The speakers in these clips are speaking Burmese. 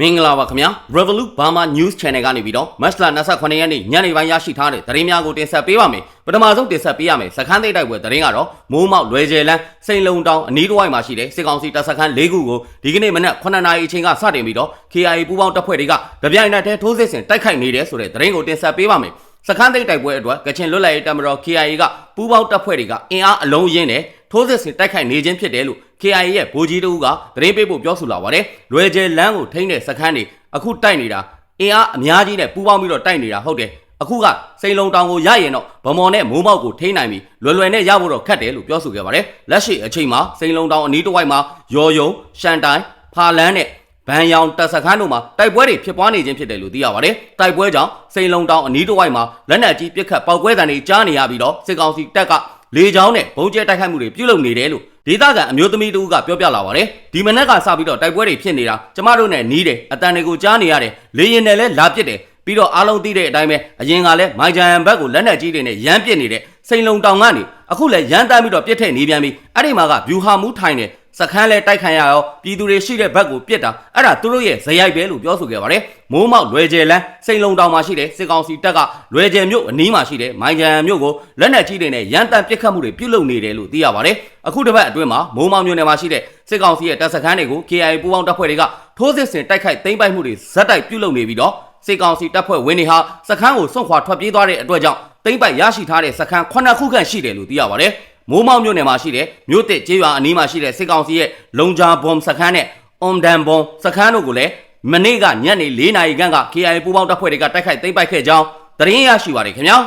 မင်္ဂလာပါခင်ဗျာ Revolut Burma News Channel ကနေပြီးတော့မတ်လ28ရက်နေ့ညနေပိုင်းရရှိထားတဲ့သတင်းများကိုတင်ဆက်ပေးပါမယ်ပထမဆုံးတင်ဆက်ပေးရမယ်စခန်းသိပ်တိုက်ပွဲသတင်းကတော့မိုးမောက်လွယ်ကျယ်လန်းစိန်လုံတောင်အနီးတစ်ဝိုက်မှာရှိတဲ့စစ်ကောင်စီတပ်စခန်း၄ခုကိုဒီကနေ့မနက်9နာရီအချိန်ကစတင်ပြီးတော့ KIA ပူးပေါင်းတပ်ဖွဲ့တွေကတပြိုင်နက်တည်းထိုးစစ်ဆင်တိုက်ခိုက်နေတယ်ဆိုတဲ့သတင်းကိုတင်ဆက်ပေးပါမယ်စခန်းသိပ်တိုက်ပွဲအတွက်ကချင်လွတ်လပ်ရေးတပ်မတော် KIA ကပူးပေါင်းတပ်ဖွဲ့တွေကအင်အားအလုံးရင်းနဲ့ ထိုးစစ်ဆင်တိုက်ခိုက်နေခြင်းဖြစ်တယ်လို့ KIA ရဲ့ဗိုလ်ကြီးတို့ကသတင်းပေးဖို့ပြောဆိုလာပါတယ်။လွယ်ကျယ်လန်းကိုထိန်းတဲ့စခန်းတွေအခုတိုက်နေတာအင်အားအများကြီးနဲ့ပူးပေါင်းပြီးတော့တိုက်နေတာဟုတ်တယ်။အခုကစိန်လုံတောင်ကိုရရင်တော့ဗမော်နဲ့မိုးမောက်ကိုထိန်းနိုင်ပြီလွယ်လွယ်နဲ့ရဖို့တော့ခက်တယ်လို့ပြောဆိုခဲ့ပါတယ်။လက်ရှိအချိန်မှာစိန်လုံတောင်အနီးတစ်ဝိုက်မှာရော်ယုံရှန်တိုင်းဖာလန်းနဲ့ဗန်ယောင်တပ်စခန်းတို့မှာတိုက်ပွဲတွေဖြစ်ပွားနေခြင်းဖြစ်တယ်လို့သိရပါတယ်။တိုက်ပွဲကြောင့်စိန်လုံတောင်အနီးတစ်ဝိုက်မှာလက်နက်ကြီးပစ်ခတ်ပောက်ကွဲတံတွေကြားနေရပြီးတော့စစ်ကောင်စီတပ်က လေကြောင်းနဲ့ဘုံကျဲတိုက်ခိုက်မှုတွေပြုလုပ်နေတယ်လို့ဒေသခံအမျိုးသမီးတို့ကပြောပြလာပါတယ်ဒီမနက်ကစပြီးတော့တိုက်ပွဲတွေဖြစ်နေတာကျမတို့နဲ့နီးတယ်အတန်တွေကိုကြားနေရတယ်လေရင်နဲ့လည်းလာပစ်တယ်ပြီးတော့အားလုံးသိတဲ့အတိုင်းပဲအရင်ကလည်းမိုင်ဂျန်ဘက်ကိုလက်နက်ကြီးတွေနဲ့ရမ်းပစ်နေတဲ့စိန်လုံတောင်ကနေအခုလည်းရမ်းတမ်းပြီးတော့ပစ်ထည့်နေပြန်ပြီအဲ့ဒီမှာကဗျူဟာမူးထိုင်တယ် စခန်းလဲတိုက်ခံရရောပြည်သူတွေရှိတဲ့ဘက်ကိုပြစ်တာအဲ့ဒါသူတို့ရဲ့ဇယိုက်ပဲလို့ပြောဆိုခဲ့ပါတယ်မိုးမောက်လွယ်ကျယ်လန်းစိန်လုံတောင်မှာရှိတဲ့စစ်ကောင်စီတပ်ကလွယ်ကျယ်မြို့အနီးမှာရှိတဲ့မိုင်ဂျန်မြို့ကိုလက်နက်ကြီးတွေနဲ့ရန်တမ်းပစ်ခတ်မှုတွေပြုလုပ်နေတယ်လို့သိရပါတယ်အခုတစ်ပတ်အတွင်းမှာမိုးမောက်မြို့နယ်မှာရှိတဲ့စစ်ကောင်စီရဲ့တပ်စခန်းတွေကို KIA ပူးပေါင်းတပ်ဖွဲ့တွေကထိုးစစ်ဆင်တိုက်ခိုက်သိမ်းပိုက်မှုတွေဇက်တိုက်ပြုလုပ်နေပြီးတော့စစ်ကောင်စီတပ်ဖွဲ့ဝင်တွေဟာစခန်းကိုစွန့်ခွာထွက်ပြေးသွားတဲ့အတွက်ကြောင့်သိမ်းပိုက်ရရှိထားတဲ့စခန်း9ခုခန့်ရှိတယ်လို့သိရပါတယ် မိုးမောက်မြို့နယ်မှာရှိတဲ့မြို့တစ်ကျေးရွာအနီးမှာရှိတဲ့စစ်ကောင်စီရဲ့လုံဂျာဘုံစခန်းနဲ့အွန်ဒန်ဘုံစခန်းတို့ကိုလည်းမနေ့ကညနေ၄နာရီခန့်က KIA ပူးပေါင်းတပ်ဖွဲ့တွေကတိုက်ခိုက်သိမ်းပိုက်ခဲ့ကြောင်းသတင်းရရှိပါတယ်ခင်ဗျာ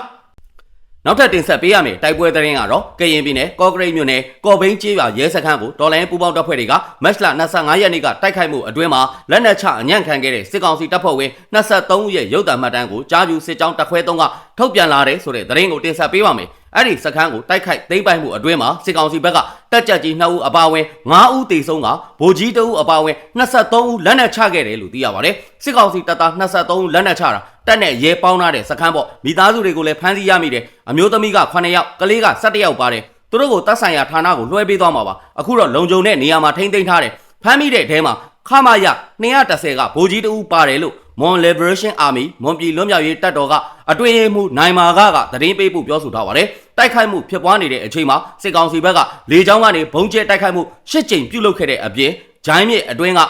နောက်ထပ်တင်ဆက်ပေးရမယ့်တိုက်ပွဲသတင်းကတော့ကရင်ပြည်နယ်ကော့ကရိတ်မြို့နယ်ကော်ဘိန်းကျေးရွာရဲစခန်းကိုတော်လိုင်းပူးပေါင်းတပ်ဖွဲ့တွေကမတ်လ25ရက်နေ့ကတိုက်ခိုက်မှုအတွင်းမှာလက်နက်ချအညံ့ခံခဲ့တဲ့စစ်ကောင်စီတပ်ဖွဲ့ဝင်23ဦးရဲ့ရုပ်သံမှတ်တမ်းကိုကြားပြူစစ်ကြောင်းတပ်ခွဲ3ကထုတ်ပြန်လာတဲ့ဆိုတဲ့သတင်းကိုတင်ဆက်ပေးပါမယ် အဲ့ဒီစခန်းကိုတိုက်ခိုက်သိမ်းပိုက်မှုအတွင်းမှာစစ်ကောင်စီဘက်ကတက်ကြက်ကြီး2ဦးအပါအဝင်9ဦးတေဆုံးကဗိုလ်ကြီး2ဦးအပါအဝင်23ဦးလက်နက်ချခဲ့တယ်လို့သိရပါတယ်စစ်ကောင်စီတပ်သား23ဦးလက်နက်ချတာတက်နဲ့ရဲပေါင်းထားတဲ့စခန်းပေါ့မိသားစုတွေကိုလည်းဖမ်းဆီးရမိတယ်အမျိုးသမီးက9ယောက်ကလေးက17ယောက်ပါတယ်သူတို့ကိုတပ်ဆိုင်ရာဌာနကိုလွှဲပေးသွားမှာပါအခုတော့လုံခြုံတဲ့နေရာမှာထိမ့်သိမ်းထားတယ်ဖမ်းမိတဲ့အထဲမှာခမာရ230ကဗိုလ်ကြီးတဦးပါတယ်လို့ Mon Liberation Army မွန်ပြည်လွတ်မြောက်ရေးတပ်တော်ကအတွင်းရေးမှူးနိုင်မာကကသတင်းပေးဖို့ပြောဆိုထားပါတယ်တိုက်ခိုက်မှုဖြစ်ပွားနေတဲ့အချိန်မှာစစ်ကောင်စီဘက်ကလေကြောင်းကနေဘုံကျဲတိုက်ခိုက်မှု၈ကြိမ်ပြုလုပ်ခဲ့တဲ့အပြင်ဂျိုင်းမြစ်အတွင်းက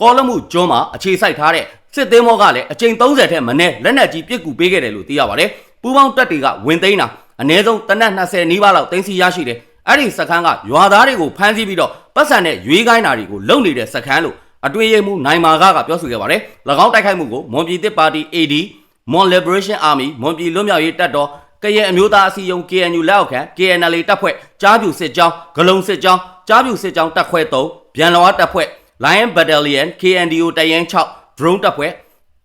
ကောလမှုကျွန်းမှာအခြေစိုက်ထားတဲ့စစ်သေးမောကလည်းအကြိမ်30ထက်မနည်းလက်နက်ကြီးပစ်ကူပေးခဲ့တယ်လို့သိရပါတယ်ပူးပေါင်းတပ်တွေကဝင်သိမ်းတာအနည်းဆုံးတနက်20နီးပါးလောက်တင်စီရရှိတယ်အဲ့ဒီစခန်းကရွာသားတွေကိုဖမ်းဆီးပြီးတော့ပတ်စံနဲ့ရွေးကိုင်းတာတွေကိုလုပ်နေတဲ့စခန်းလို့ အတွင်းရေးမှူးနိုင်မာကကပြောဆိုခဲ့ပါတယ်၎င်းတိုက်ခိုက်မှုကိုမွန်ပြည်သစ်ပါတီ AD Mon Liberation Army မွန်ပြည်လွတ်မြောက်ရေးတပ်တော်ကရင်အမျိုးသားအစည်းအရုံး KNU လက်အောက်ခံ KNL တပ်ဖွဲ့ကြားပြူစစ်ကြောင်းဂလုံစစ်ကြောင်းကြားပြူစစ်ကြောင်းတပ်ခွဲ3ဗျံလဝါတပ်ဖွဲ့ Lion Battalion KNDO တရင်6 drone တပ်ဖွဲ့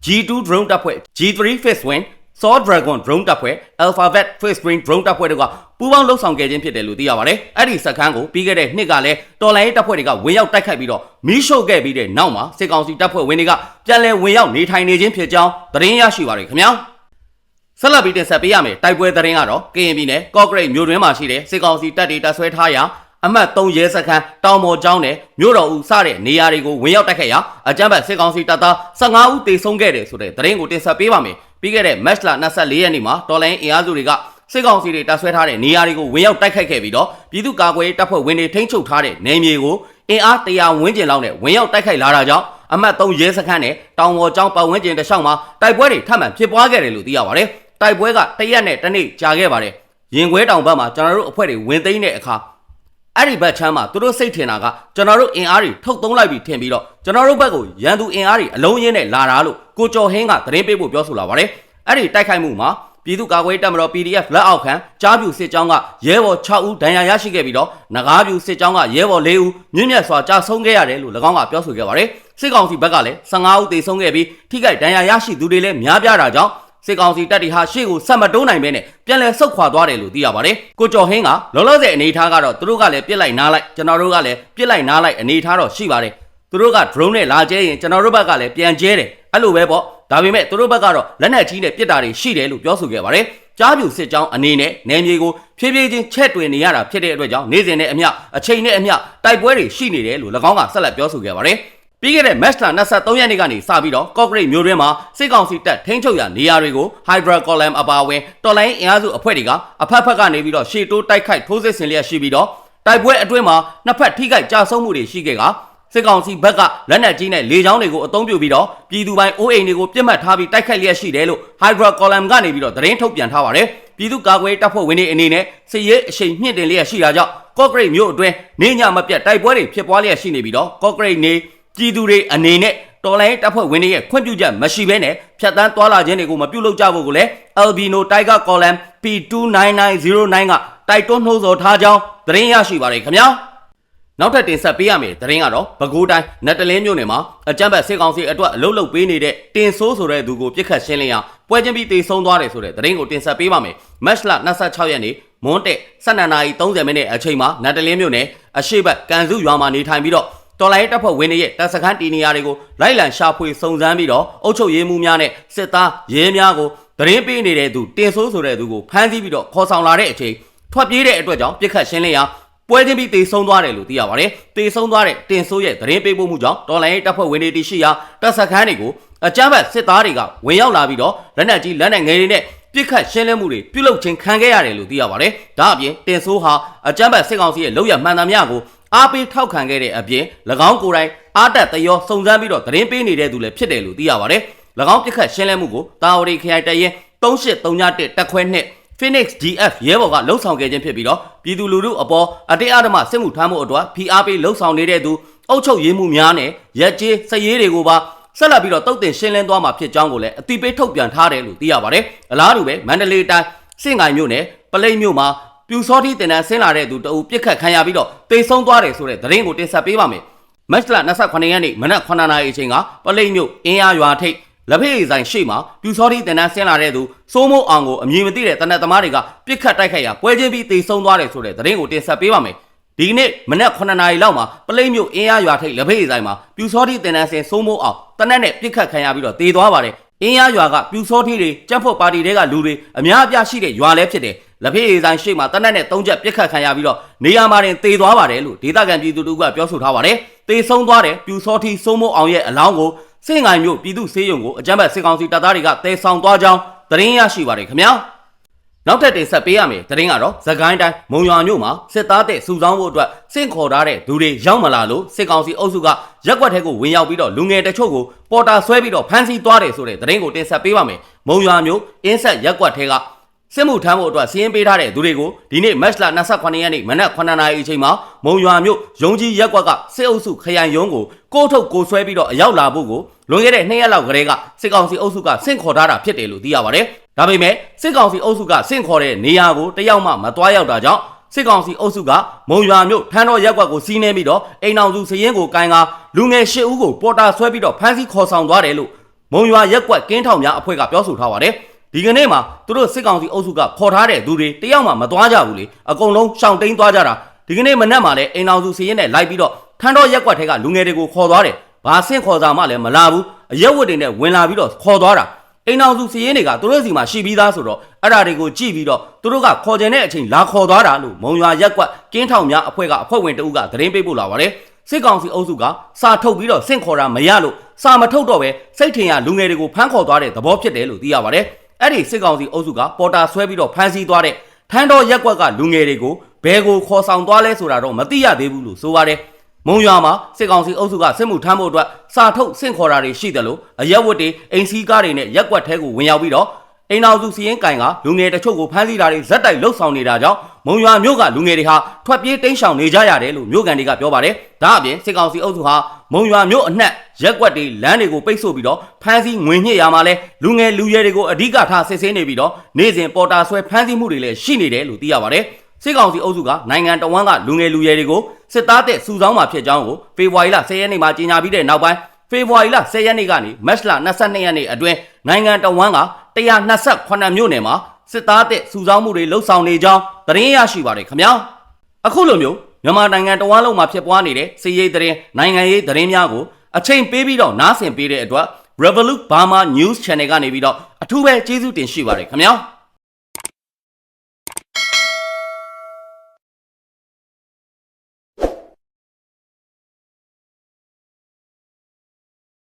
G2 drone တပ်ဖွဲ့ G3 Face Win Sword Dragon drone တပ်ဖွဲ့ Alphabet Face Green drone တပ်ဖွဲ့တို့ကပူးပေါင်းလှုပ်ဆောင်ခဲ့ခြင်းဖြစ်တယ်လို့သိရပါတယ်။အဲ့ဒီစခန်းကိုပြီးခဲ့တဲ့နှစ်ကလည်းတော်လိုင်းရေးတပ်ဖွဲ့တွေကဝင်ရောက်တိုက်ခိုက်ပြီးတော့မီးရှို့ခဲ့ပြီးတဲ့နောက်မှာစစ်ကောင်စီတပ်ဖွဲ့ဝင်တွေကပြန်လည်ဝင်ရောက်နေထိုင်နေခြင်းဖြစ်ကြောင်းသတင်းရရှိပါတယ်ခင်ဗျာ။ဆက်လက်ပြီးတင်ဆက်ပေးရမယ်တိုက်ပွဲသတင်းကတော့ကရင်ပြည်နယ်ကော့ဂရိတ်မြို့တွင်းမှာရှိတဲ့စစ်ကောင်စီတပ်တွေတပ်ဆွဲထားရာအမှတ်3ရဲစခန်းတောင်ပေါ်ကျောင်းနဲ့မြို့တော်ဦးစတဲ့နေရာတွေကိုဝင်ရောက်တိုက်ခိုက်ရာအကြမ်းဖက်စစ်ကောင်စီတပ်သား15ဦးသေဆုံးခဲ့တယ်ဆိုတဲ့သတင်းကိုတင်ဆက်ပေးပါမယ်။ ပြီးခဲ့တဲ့ match လ24ရက်နေ့မှာတော်လိုင်းအင်အားစုတွေကစစ်ကောင်စီတွေတပ်ဆွဲထားတဲ့နေရာတွေကိုဝင်ရောက်တိုက်ခိုက်ခဲ့ပြီးတော့ပြည်သူ့ကာကွယ်ရေးတပ်ဖွဲ့ဝင်တွေထိန်းချုပ်ထားတဲ့နယ်မြေကိုအင်အား100ဝန်းကျင်လောက်နဲ့ဝင်ရောက်တိုက်ခိုက်လာတာကြောင့်အမှတ်3ရဲစခန်းနဲ့တောင်ပေါ်ကျောင်းပတ်ဝန်းကျင်တစ်လျှောက်မှာတိုက်ပွဲတွေထပ်မံဖြစ်ပွားခဲ့တယ်လို့သိရပါတယ်။တိုက်ပွဲကတရက်နဲ့တစ်နေ့ကြာခဲ့ပါတယ်။ရင်ခွဲတောင်ဘက်မှာကျွန်တော်တို့အဖွဲ့တွေဝင်သိမ်းတဲ့အခါ အဲ့ဒီဘက်ချမ်းမှာသူတို့စိတ်ထင်တာကကျွန်တော်တို့အင်အားတွေထုတ်သုံးလိုက်ပြီးထင်ပြီးတော့ကျွန်တော်တို့ဘက်ကိုရန်သူအင်အားတွေအလုံးရင်းနဲ့လာတာလို့ကိုကျော်ဟင်းကသတင်းပေးဖို့ပြောဆိုလာပါတယ်။အဲ့ဒီတိုက်ခိုက်မှုမှာပြည်သူ့ကာကွယ်တပ်မတော် PDF လက်အောက်ခံကြားပြူစစ်ကြောင်းကရဲဘော်6ဦးဒဏ်ရာရရှိခဲ့ပြီးတော့ငကားပြူစစ်ကြောင်းကရဲဘော်4ဦးမြင့်မြတ်စွာကြာဆုံးခဲ့ရတယ်လို့၎င်းကပြောဆိုခဲ့ပါတယ်။စစ်ကောင်စီဘက်ကလည်း15ဦးသေဆုံးခဲ့ပြီးထိခိုက်ဒဏ်ရာရရှိသူတွေလည်းများပြားတာကြောင့် စစ်ကောင်စီတပ်တွေဟာရှေ့ကိုဆက်မတိုးနိုင်ပဲနဲ့ပြန်လဲဆုတ်ခွာသွားတယ်လို့သိရပါတယ်။ကိုကျော်ဟင်းကလောလောဆယ်အနေထားကတော့သူတို့ကလည်းပြစ်လိုက်နားလိုက်ကျွန်တော်တို့ကလည်းပြစ်လိုက်နားလိုက်အနေထားတော့ရှိပါတယ်။သူတို့က drone နဲ့လာကျဲရင်ကျွန်တော်တို့ဘက်ကလည်းပြန်ကျဲတယ်အဲ့လိုပဲပေါ့ဒါပေမဲ့သူတို့ဘက်ကတော့လက်နက်ကြီးနဲ့ပစ်တာတွေရှိတယ်လို့ပြောဆိုခဲ့ပါတယ်။ကြားပြူစစ်ကြောင်းအနေနဲ့နယ်မြေကိုဖြည်းဖြည်းချင်းချက်တွင်နေရတာဖြစ်တဲ့အတွက်ကြောင့်နေ့စဉ်နဲ့အမျှအချိန်နဲ့အမျှတိုက်ပွဲတွေရှိနေတယ်လို့၎င်းကဆက်လက်ပြောဆိုခဲ့ပါတယ် ပြီးခဲ့တဲ့ match လ23ရက်နေ့ကနေစပြီးတော့ Concrete မျိုးတွင်းမှာစစ်ကောင်စီတပ်ထိန်းချုပ်ရာနေရာတွေကို Hydra Column အပါအဝင်တော်လိုင်းအင်အားစုအဖွဲ့တွေကအဖက်ဖက်ကနေပြီးတော့ရှေ့တိုးတိုက်ခိုက်ထိုးစစ်ဆင်လျက်ရှိပြီးတော့တိုက်ပွဲအတွင်းမှာနှစ်ဖက်ထိခိုက်ကြဆုံးမှုတွေရှိခဲ့ကစစ်ကောင်စီဘက်ကလက်နက်ကြီးနဲ့လေကြောင်းတွေကိုအုံပြုပြီးတော့ပြည်သူပိုင်းအိုးအိမ်တွေကိုပြစ်မှတ်ထားပြီးတိုက်ခိုက်လျက်ရှိတယ်လို့ Hydra Column ကနေပြီးတော့သတင်းထုတ်ပြန်ထားပါတယ်ပြည်သူ့ကာကွယ်တပ်ဖွဲ့ဝင်တွေအနေနဲ့စစ်ရေးအရှိန်မြင့်တင်လျက်ရှိတာကြောင့် Concrete မျိုးအတွင်းနေညမပြတ်တိုက်ပွဲတွေဖြစ်ပွားလျက်ရှိနေပြီးတော့ Concrete နေ ပြည်သူတွေအနေနဲ့တော်လိုင်းတပ်ဖွဲ့ဝင်တွေရဲ့ခွင့်ပြုချက်မရှိဘဲနဲ့ဖြတ်တန်းသွားလာခြင်းတွေကိုမပြုလုပ်ကြဖို့ကိုလည်း Albino Tiger Column P29909 ကတိုက်တွန်းနှိုးဆော်ထားကြောင်းသတင်းရရှိပါတယ်ခင်ဗျာနောက်ထပ်တင်ဆက်ပေးရမယ့်သတင်းကတော့ပဲခူးတိုင်းနတ်တလင်းမြို့နယ်မှာအကြမ်းဖက်စစ်ကောင်စီအတွက်အလုတ်လုတ်ပေးနေတဲ့တင်ဆိုးဆိုတဲ့သူကိုပြစ်ခတ်ရှင်းလင်းရန်ပွဲချင်းပြီးတေဆုံးသွားတယ်ဆိုတဲ့သတင်းကိုတင်ဆက်ပေးပါမယ်။မတ်လ26ရက်နေ့မွန်းတက်12:30မိနစ်အချိန်မှာနတ်တလင်းမြို့နယ်အရှိတ်ကန်စုရွာမှာနေထိုင်ပြီးတော့ တော်လိုင်းတပ်ဖွဲ့ဝင်တွေရဲ့တပ်စခန်းတီနေရာတွေကိုလိုက်လံရှာဖွေစုံစမ်းပြီးတော့အုပ်ချုပ်ရေးမှူးများနဲ့စစ်သားရဲများကိုသတင်းပေးနေတဲ့သူတင်ဆိုးဆိုတဲ့သူကိုဖမ်းဆီးပြီးတော့ခေါ်ဆောင်လာတဲ့အချိန်ထွက်ပြေးတဲ့အတွက်ကြောင့်ပြစ်ခတ်ရှင်းလင်းရာပွဲချင်းပြီးတေဆုံးသွားတယ်လို့သိရပါတယ်။တေဆုံးသွားတဲ့တင်ဆိုးရဲ့သတင်းပေးပို့မှုကြောင့်တော်လိုင်းတပ်ဖွဲ့ဝင်တွေတရှိရာတပ်စခန်းတွေကိုအကြမ်းဖက်စစ်သားတွေကဝင်ရောက်လာပြီးတော့လက်နက်ကြီးလက်နက်ငယ်တွေနဲ့ပြစ်ခတ်ရှင်းလင်းမှုတွေပြုလုပ်ခြင်းခံခဲ့ရတယ်လို့သိရပါတယ်။ဒါအပြင်တင်ဆိုးဟာအကြမ်းဖက်စစ်ကောင်စီရဲ့လောက်ရမှန်သမျှကို အားပေးထောက်ခံခဲ့တဲ့အပြင်၎င်းကိုယ်တိုင်အားတက်တရောစုံစမ်းပြီးတော့သတင်းပေးနေတဲ့သူလည်းဖြစ်တယ်လို့သိရပါတယ်။၎င်းပြစ်ခတ်ရှင်းလင်းမှုကိုတာဝရီခရိုင်တရင်3831တက်ခွဲနှစ် Phoenix GF ရဲဘော်ကလှုပ်ဆောင်ခဲ့ခြင်းဖြစ်ပြီးတော့ပြည်သူလူထုအပေါ်အတေးအဓမ္မစစ်မှုထမ်းမှုအတွက်ဖိအားပေးလှုပ်ဆောင်နေတဲ့သူအုပ်ချုပ်ရေးမှုများနဲ့ရက်ကျေးစည်ရေးတွေကိုပါဆက်လက်ပြီးတော့တုတ်တင်ရှင်းလင်းသွားမှာဖြစ်ကြောင်းကိုလည်းအတိပေးထုတ်ပြန်ထားတယ်လို့သိရပါတယ်။အလားတူပဲမန္တလေးတိုင်းစင်ငိုင်မြို့နယ်ပလိတ်မြို့မှာ ပြူစောတိတင်တန်းဆင်းလာတဲ့သူတအူပြစ်ခတ်ခံရပြီးတော့တေဆုံးသွားတယ်ဆိုတဲ့သတင်းကိုတင်ဆက်ပေးပါမယ်။မတ်လ28ရက်နေ့မနက်9:00နာရီအချိန်ကပလိတ်မြို့အင်းအားရွာထိပ်လက်ဖေးဆိုင်ရှေ့မှာပြူစောတိတင်တန်းဆင်းလာတဲ့သူစိုးမိုးအောင်ကိုအမည်မသိတဲ့တနက်သမားတွေကပြစ်ခတ်တိုက်ခိုက်ရာပွဲချင်းပြီးတေဆုံးသွားတယ်ဆိုတဲ့သတင်းကိုတင်ဆက်ပေးပါမယ်။ဒီနေ့မနက်9နာရီလောက်မှာပလိမ့်မြို့အင်းအားရွာထိပ်လက်ဖေးဆိုင်မှာပြူစောတိတင်တန်းဆင်စိုးမိုးအောင်တနက်နဲ့ပြစ်ခတ်ခံရပြီးတော့တေသွားပါတယ်။အင်းအားရွာကပြူစောတိတွေကြက်ဖို့ပါတီတွေကလူတွေအများအပြားရှိတဲ့ရွာလဲဖြစ်တယ်။ လက်ဖေးဆိုင်ရှေ့မှာတနက်နဲ့၃ချက်ပြစ်ခတ်ခံရပြီးတော့နေရာမှာတင်တေသွားပါတယ်လို့ဒေသခံပြည်သူတို့ကပြောဆိုထားပါတယ်။တေဆုံးသွားတယ်ပြူစောတိစိုးမိုးအောင်ရဲ့အလောင်းကိုစင်ငိုင်မြို့ပြည်သူ့စေယုံကိုအကြမ်းဖက်စစ်ကောင်စီတပ်သားတွေကတဲဆောင်သွားကြောင်းသတင်းရရှိပါတယ်ခင်ဗျာနောက်ထပ်တင်ဆက်ပေးရမယ်သတင်းကတော့သကိုင်းတိုင်းမုံရွာမြို့မှာစစ်သားတဲ့စုဆောင်းဖို့အတွက်စင့်ခေါ်ထားတဲ့သူတွေရောက်မလာလို့စစ်ကောင်စီအုပ်စုကရက်ွက်ထဲကိုဝင်ရောက်ပြီးတော့လူငယ်တချို့ကိုပေါ်တာဆွဲပြီးတော့ဖမ်းဆီးသွားတယ်ဆိုတဲ့သတင်းကိုတင်ဆက်ပေးပါမယ်မုံရွာမြို့အင်းဆက်ရက်ွက်ထဲက စစ်မှုထမ်းဖို့အတွက်စီးရင်ပေးထားတဲ့သူတွေကိုဒီနေ့မတ်လ28ရက်နေ့မနက်9:00နာရီအချိန်မှာမုံရွာမြို့ရုံကြီးရက်ကွက်ကစစ်အုပ်စုခရိုင်ရုံးကိုကိုထုတ်ကိုဆွဲပြီးတော့အရောက်လာဖို့ကိုလွန်ခဲ့တဲ့2ရက်လောက်ကလေးကစစ်ကောင်စီအုပ်စုကဆင့်ခေါ်ထားတာဖြစ်တယ်လို့သိရပါတယ်။ဒါပေမဲ့စစ်ကောင်စီအုပ်စုကဆင့်ခေါ်တဲ့နေရာကိုတယောက်မှမသွားရောက်တာကြောင့်စစ်ကောင်စီအုပ်စုကမုံရွာမြို့ထန်းတော်ရက်ကွက်ကိုစီးနှင်းပြီးတော့အိမ်အောင်စုစရင်ကိုကိုင်းကလူငယ်၈ဦးကိုပေါ်တာဆွဲပြီးတော့ဖမ်းဆီးခေါ်ဆောင်သွားတယ်လို့မုံရွာရက်ကွက်ကင်းထောင်များအဖွဲ့ကပြောဆိုထားပါတယ်။ ဒီကနေ့မှာသူတို့စစ်ကောင်စီအုပ်စုကခေါ်ထားတဲ့သူတွေတယောက်မှမသွားကြဘူးလေအကုန်လုံးရှောင်တိန်သွားကြတာဒီကနေ့မနက်မှာလည်းအိမ်အောင်စုစရင်နဲ့လိုက်ပြီးတော့ထန်းတော်ရက်ကွက်ထဲကလူငယ်တွေကိုခေါ်သွားတယ်ဘာဆင့်ခေါ်စာမှလည်းမလာဘူးအရက်ဝတ်တွေနဲ့ဝင်လာပြီးတော့ခေါ်သွားတာအိမ်အောင်စုစီးရင်တွေကသူတို့စီမှာရှိပြီးသားဆိုတော့အဲ့ဒါတွေကိုကြည့်ပြီးတော့သူတို့ကခေါ်ကျင်တဲ့အချိန်လာခေါ်သွားတာလို့မုံရွာရက်ကွက်ကင်းထောင်များအဖွဲ့ကအဖွဲ့ဝင်တဦးကသတင်းပေးပို့လာပါတယ်စစ်ကောင်စီအုပ်စုကစာထုတ်ပြီးတော့ဆင့်ခေါ်တာမရလို့စာမထုတ်တော့ပဲစိတ်ထင်ရလူငယ်တွေကိုဖမ်းခေါ်သွားတဲ့သဘောဖြစ်တယ်လို့သိရပါတယ် အဲ့ဒီစစ်ကောင်စီအုပ်စုကပေါ်တာဆွဲပြီးတော့ဖမ်းဆီးသွားတဲ့ထန်းတော်ရက်ကွက်ကလူငယ်တွေကိုဘယ်ကိုခေါ်ဆောင်သွားလဲဆိုတာတော့မသိရသေးဘူးလို့ဆိုပါတယ်မုံရွာမှာစစ်ကောင်စီအုပ်စုကစစ်မှုထမ်းဖို့အတွက်စာထုတ်ဆင့်ခေါ်တာတွေရှိတယ်လို့အရက်ဝတ်တွေအိမ်စီးကားတွေနဲ့ရက်ွက်ထဲကိုဝင်ရောက်ပြီးတော့အိမ်တော်စုစီရင်ကင်ကလူငယ်တချို့ကိုဖမ်းဆီးတာတွေဇက်တိုက်လှုပ်ဆောင်နေတာကြောင့် မုံရွာမြို့ကလူငယ်တွေဟာထွက်ပြေးတိမ်းရှောင်နေကြရတယ်လို့မြို့ကန်တွေကပြောပါတယ်။ဒါအပြင်စစ်ကောင်စီအုပ်စုဟာမုံရွာမြို့အနှက်ရက်ွက်တွေလမ်းတွေကိုပိတ်ဆို့ပြီးတော့ဖမ်းဆီးငွေညှစ်ရမှာလဲလူငယ်လူရဲတွေကိုအဓိကထားစစ်ဆေးနေပြီးတော့နေ့စဉ်ပေါ်တာဆွဲဖမ်းဆီးမှုတွေလည်းရှိနေတယ်လို့သိရပါတယ်။စစ်ကောင်စီအုပ်စုကနိုင်ငံတော်ဝန်ကလူငယ်လူရဲတွေကိုစစ်သားတဲ့စုဆောင်းမှာဖြစ်ကြောင်းကိုဖေဖော်ဝါရီလ10ရက်နေ့မှာကြေညာပြီးတဲ့နောက်ပိုင်းဖေဖော်ဝါရီလ10ရက်နေ့ကနေမတ်လ22ရက်နေ့အတွင်းနိုင်ငံတော်ဝန်က128မြို့နယ်မှာ စစ်သားတဲ့စုဆောင်းမှုတွေလှုပ်ဆောင်နေကြောင်းသတင်းရရှိပါတယ်ခင်ဗျာအခုလိုမျိုးမြန်မာနိုင်ငံတော်ဝန်လုံးမှာဖြစ်ပွားနေတဲ့စီးရေးသတင်းနိုင်ငံရေးသတင်းများကိုအချိန်ပေးပြီးတော့နားဆင်ပေးတဲ့အတွက် Revolut Burma News Channel ကနေပြီးတော့အထူးပဲကျေးဇူးတင်ရှိပါတယ်ခင်ဗျာ